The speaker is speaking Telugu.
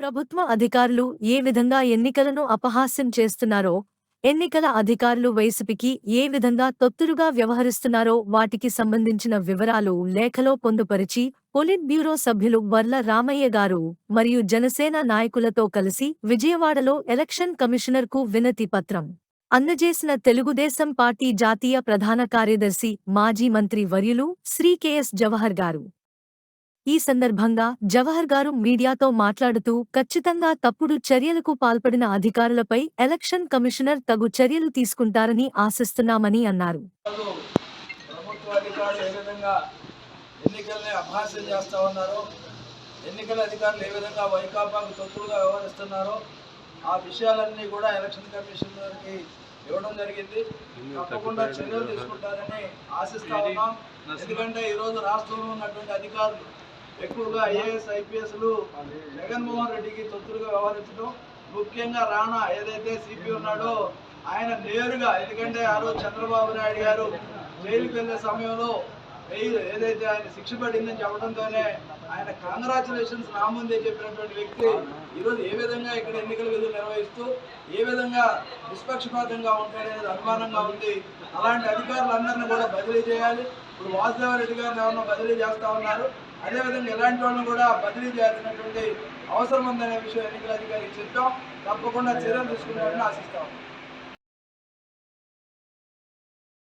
ప్రభుత్వ అధికారులు ఏ విధంగా ఎన్నికలను అపహాస్యం చేస్తున్నారో ఎన్నికల అధికారులు వైసీపీకి ఏ విధంగా తొత్తురుగా వ్యవహరిస్తున్నారో వాటికి సంబంధించిన వివరాలు లేఖలో పొందుపరిచి పొలిట్ బ్యూరో సభ్యులు వర్ల రామయ్య గారు మరియు జనసేన నాయకులతో కలిసి విజయవాడలో ఎలక్షన్ కమిషనర్కు వినతి పత్రం. అందజేసిన తెలుగుదేశం పార్టీ జాతీయ ప్రధాన కార్యదర్శి మాజీ మంత్రి వర్యులు శ్రీ కెఎస్ జవహర్ గారు. ఈ సందర్భంగా జవహర్ గారు మీడియాతో మాట్లాడుతూ ఖచ్చితంగా తప్పుడు చర్యలకు పాల్పడిన అధికారులపై ఎలక్షన్ కమిషనర్ తగు చర్యలు తీసుకుంటారని ఆశిస్తున్నామని అన్నారు. ఎన్నికల అధికారులు ఏ విధంగా వైకాపాకు తొత్తులుగా వ్యవహరిస్తున్నారో ఆ విషయాలన్నీ కూడా ఎలక్షన్ కమిషన్ గారికి ఇవ్వడం జరిగింది. తప్పకుండా చర్యలు తీసుకుంటారని ఆశిస్తా ఉన్నాం. ఎందుకంటే ఈరోజు రాష్ట్రంలో ఉన్నటువంటి అధికారులు ఎక్కువగా ఐఏఎస్ ఐపీఎస్లు జగన్మోహన్ రెడ్డికి తొత్తులుగా వ్యవహరించడం ముఖ్యంగా రాణా ఏదైతే సిపి ఉన్నాడో ఆయన నేరుగా ఎందుకంటే ఆ రోజు చంద్రబాబు నాయుడు గారు జైలుకి వెళ్ళే సమయంలో ఏదైతే ఆయన శిక్ష పడిందని చెప్పడంతోనే ఆయన కాంగ్రాచులేషన్స్ నా ముందే చెప్పినటువంటి వ్యక్తి ఈరోజు ఏ విధంగా ఇక్కడ ఎన్నికల విధులు నిర్వహిస్తూ ఏ విధంగా నిష్పక్షపాతంగా ఉంటాడనేది అనుమానంగా ఉంది. అలాంటి అధికారులందరినీ కూడా బదిలీ చేయాలి. ఇప్పుడు వాసుదేవరెడ్డి గారిని ఎవరినో బదిలీ చేస్తూ ఉన్నారు. అదేవిధంగా ఇలాంటి వాళ్ళని కూడా బదిలీ చేయాల్సినటువంటి అవసరం ఉందనే విషయం ఎన్నికల అధికారికి చెప్తాం తప్పకుండా చర్యలు తీసుకున్నారని ఆశిస్తాం.